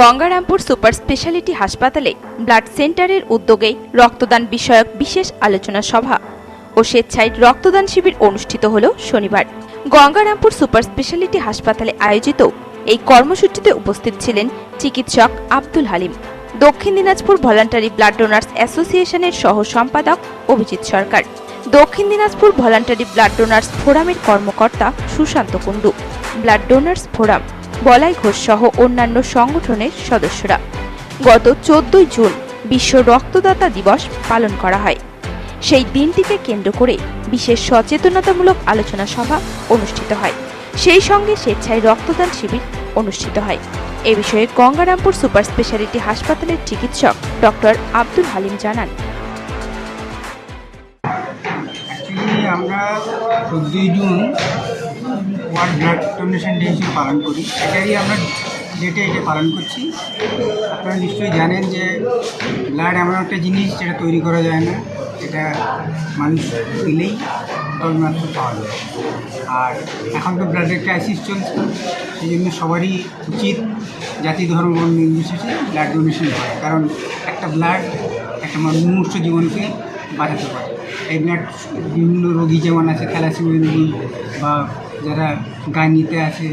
Gangarampur super speciality হাসপাতালে blood সেন্টারের উদ্যোগে রক্তদান বিষয়ক বিশেষ আলোচনা সভা ও স্বেচ্ছায় রক্তদান শিবির অনুষ্ঠিত হল শনিবার। গঙ্গারামপুর সুপার স্পেশালিটি হাসপাতালে আয়োজিত এই কর্মসূচিতে উপস্থিত ছিলেন চিকিৎসক আব্দুল হালিম। দক্ষিণ দিনাজপুর ভলান্টারি ব্লাড ডোনার্স অ্যাসোসিয়েশনের সহ সম্পাদক অভিজিৎ সরকার। দক্ষিণ দিনাজপুর ভলান্টারি ব্লাড ডোনার্স ফোরামের কর্মকর্তা Sushanta Kundu. Blood donors forum Balai Ghosh সহ অন্যান্য সংগঠনের সদস্যরা। গত চোদ্দই জুন বিশ্ব রক্তদাতা দিবস পালন করা হয়। সেই দিনটিকে কেন্দ্র করে বিশেষ সচেতনতামূলক আলোচনা সভা অনুষ্ঠিত হয়। সেই সঙ্গে স্বেচ্ছায় রক্তদান শিবির অনুষ্ঠিত হয়। এ বিষয়ে গঙ্গারামপুর সুপার স্পেশালিটি হাসপাতালের চিকিৎসক ডক্টর আব্দুল হালিম জানান। আমরা চোদ্দোই June world blood donation day হিসেবে পালন করি। এটাই আমরা ডেটে এটা পালন করছি। আপনারা নিশ্চয়ই জানেন যে ব্লাড এমন একটা জিনিস যেটা তৈরি করা যায় না এটা মানুষ দিলেই কেবলমাত্র পাওয়া যায়। আর এখন তো ব্লাডের ক্রাইসিস চলছে সেই জন্য সবারই উচিত জাতি ধর্ম নির্বিশেষে ব্লাড ডোনেশন হয়। কারণ একটা ব্লাড একটা মুমূর্ষ জীবনকে বাঁচাতে পারে। এই ব্লাড বিভিন্ন রোগী যেমন আছে থ্যালাসেমিয়া রোগী বা যারা গাইনিতে আছে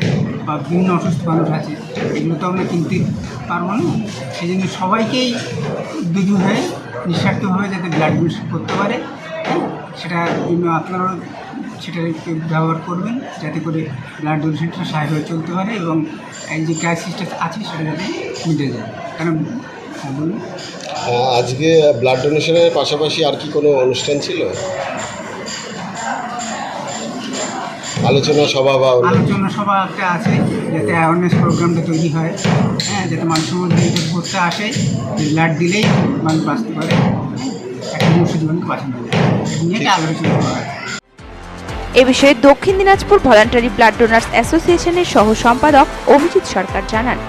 বা বিভিন্ন অসুস্থ মানুষ আছে, এগুলো তো আমরা কিনতে পারব না। সেই জন্য সবাইকেই উদ্যোগী হয়ে নিঃস্বার্থভাবে যাতে ব্লাড ডোনেশন করতে পারে সেটার জন্য আপনারাও সেটা ব্যবহার করবেন, যাতে করে ব্লাড ডোনেশনটা সাহায্য হয়ে চলতে পারে এবং এই যে ক্রাইসিসটা আছে সেটা যাতে মিটে যায়। কারণ হ্যাঁ বলুন। আজকে ব্লাড ডোনেশনের পাশাপাশি আর কি কোনো অনুষ্ঠান ছিল? আলোচনা সভা বা আলোচনা সভা একটা আছে যাতে অ্যাওয়ারনেস প্রোগ্রামটা তৈরি হয় হ্যাঁ যাতে মানুষের মধ্যে ভোটটা করতে আসে ব্লাড দিলেই মানুষ বাঁচতে পারে হ্যাঁ, একটা মনুষ্য জীবনকে বাঁচানো যায় এটা নিয়ে একটা আলোচনা সভা এ বিষয়ে দক্ষিণ দিনাজপুর ভলান্টারি ব্লাড ডোনার্স অ্যাসোসিয়েশনের সহ সম্পাদক অভিজিৎ সরকার জানান।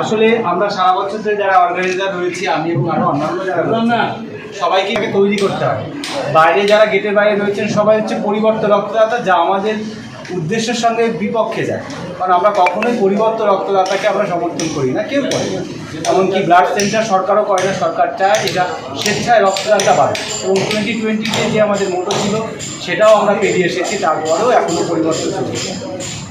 আসলে আমরা সারা বছর ধরে যারা অর্গানাইজার রয়েছি আমি এবং আরও অন্যান্য যারা সবাইকে আগে তৈরি করতে হবে। বাইরে যারা গেটের বাইরে রয়েছেন সবাই হচ্ছে পরিবর্তন রক্তদাতা যা আমাদের উদ্দেশ্যের সঙ্গে বিপক্ষে যায়। কারণ আমরা কখনোই পরিবর্তন রক্তদাতাকে আমরা সমর্থন করি না, কেউ করে না। এমনকি ব্লাড সেন্টার সরকারও করে না, সরকার চায় এটা স্বেচ্ছায় রক্তদাতা বাড়ে। এবং টোয়েন্টি টোয়েন্টিতে যে আমাদের মোটো ছিল, সেটাও আমরা পেরিয়ে এসেছি, তারপরেও এখনও পরিবর্তন চলছে।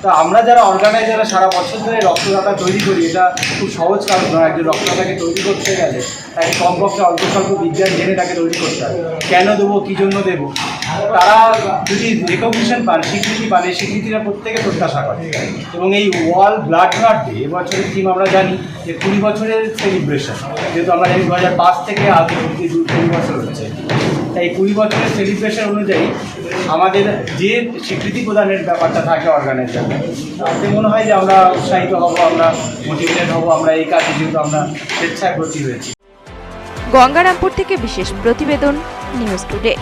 তা আমরা যারা অর্গানাইজাররা সারা বছর ধরে রক্তদাতা তৈরি করি, এটা খুব সহজ কারণ নয়, একজন রক্তদাতাকে তৈরি করতে গেলে তাকে কমপক্ষে অল্প স্বল্প বিজ্ঞান জেনে তাকে তৈরি করতে হবে। কেন দেবো, কী জন্য দেবো? তারা যদি রেকগনিশন পান, স্বীকৃতি পান, এই স্বীকৃতিটা প্রত্যেকে প্রত্যাশা করে। এবং এই ওয়ার্ল্ড ব্লাড ডোনার ডে এবছরের থিম আমরা জানি যে কুড়ি বছরের সেলিব্রেশন যেহেতু আমরা জানি দু হাজার পাঁচ থেকে আজ অব্দি দু কুড়ি বছর হচ্ছে। তাই কুড়ি বছরের সেলিব্রেশন অনুযায়ী আমাদের যে স্বীকৃতি প্রদানের ব্যাপারটা থাকে অর্গানাইজার তাতে মনে হয় যে আমরা উৎসাহিত হব, আমরা মোটিভেটেড হব, আমরা এই কাজে যেহেতু আমরা স্বেচ্ছায় ব্রতী হয়েছি গঙ্গারামপুর থেকে বিশেষ প্রতিবেদন নিউজ টুডে